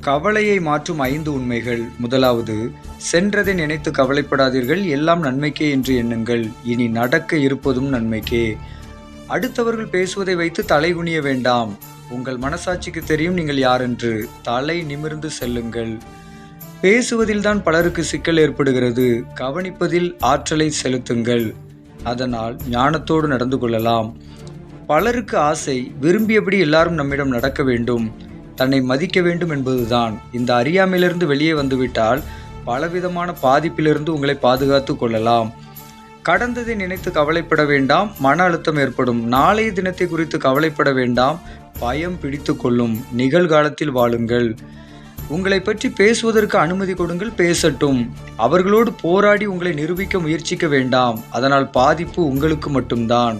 கவலையை மாற்றும் ஐந்து உண்மைகள். முதலாவது சென்றதை நினைத்து கவலைப்படாதீர்கள். எல்லாம் நன்மைக்கே என்று எண்ணுங்கள். இனி நடக்க இருப்பதும் நன்மைக்கே. அடுத்தவர்கள் பேசுவதை வைத்து தலை குனிய வேண்டாம். உங்கள் மனசாட்சிக்கு தெரியும் நீங்கள் யார் என்று தலை நிமிர்ந்து செல்லுங்கள். பேசுவதில்தான் பலருக்கு சிக்கல் ஏற்படுகிறது. கவனிப்பதில் ஆற்றலை செலுத்துங்கள். அதனால் ஞானத்தோடு நடந்து கொள்ளலாம். பலருக்கு ஆசை விரும்பியபடி எல்லாரும் நம்மிடம் நடக்க வேண்டும். தன்னை மதிக்க வேண்டும் என்பதுதான். இந்த அறியாமையிலிருந்து வெளியே வந்துவிட்டால் பலவிதமான பாதிப்பிலிருந்து உங்களை பாதுகாத்து கொள்ளலாம். கடந்ததை நினைத்து கவலைப்பட வேண்டாம் மன அழுத்தம் ஏற்படும். நாளைய தினத்தை குறித்து கவலைப்பட வேண்டாம் பயம் பிடித்து கொள்ளும். நிகழ்காலத்தில் வாழுங்கள். உங்களை பற்றி பேசுவதற்கு அனுமதி கொடுங்கள் பேசட்டும். அவர்களோடு போராடி உங்களை நிரூபிக்க முயற்சிக்க வேண்டாம். அதனால் பாதிப்பு உங்களுக்கு மட்டும்தான்.